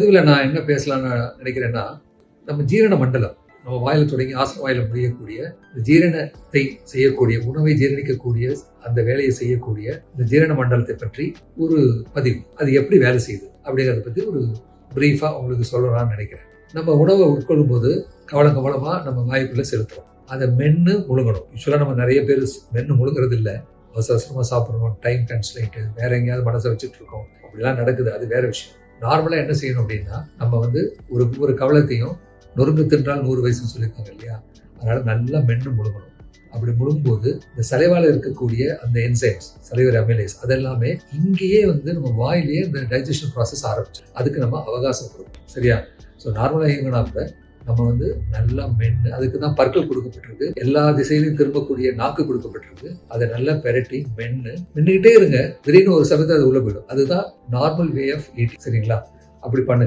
இதில் நான் என்ன பேசலாம்னு நினைக்கிறேன்னா நம்ம ஜீரண மண்டலம் நம்ம வாயில தொடங்கி ஆசன வாயில முடியக்கூடிய இந்த ஜீரணத்தை செய்யக்கூடிய உணவை ஜீரணிக்கக்கூடிய அந்த வேலையை செய்யக்கூடிய இந்த ஜீரண மண்டலத்தை பற்றி ஒரு பதிவு. அது எப்படி வேலை செய்யுது அப்படிங்கிறத பத்தி ஒரு பிரீஃபா உங்களுக்கு சொல்லலாம்னு நினைக்கிறேன். நம்ம உணவை உட்கொள்ளும் போது கவலம் கவலமா நம்ம வாய்ப்புல செலுத்துறோம். அதை மென்று முழுங்கணும் யூஸ்வலாக நம்ம நிறைய பேர் மென்று முழுங்குறது இல்லை அவசர அவசரமாக சாப்பிட்றோம் டைம் கன்ஸ்லைட்டு வேற எங்கேயாவது மனசை வச்சுட்டு இருக்கோம். அப்படிலாம் நடக்குது. அது வேற விஷயம். நார்மலாக என்ன செய்யணும் அப்படின்னா நம்ம வந்து ஒரு ஒரு கவலத்தையும் நொறுங்கு தின்றால் நூறு வயசுன்னு சொல்லியிருக்காங்க இல்லையா? அதனால் நல்லா மென்று முழுங்கணும் அப்படி முழுங்கும்போது இந்த சலைவால் இருக்கக்கூடிய அந்த என்சைம்ஸ் சலைவர் அமிலேஸ் அதெல்லாமே இங்கேயே வந்து நம்ம வாயிலேயே இந்த டைஜஷன் ப்ராசஸ் ஆரம்பிச்சு அதுக்கு நம்ம அவகாசம் கொடுக்கணும். சரியா? ஸோ நார்மலாக இயங்கினா கூட நம்ம வந்து நல்லா மென்று அதுக்கு தான் பற்கள் கொடுக்கப்பட்டிருக்கு. எல்லா திசையிலும் திரும்பக்கூடிய நாக்கு கொடுக்கப்பட்டிருக்கு. அதை நல்லா பெரட்டி மென்று மென்னுக்கிட்டே இருங்க. திடீர்னு ஒரு சமயத்தில் அது உள்ள போயிடும். அதுதான் நார்மல் வே ஆஃப் ஈட்டிங் சரிங்களா? அப்படி பண்ணுங்க.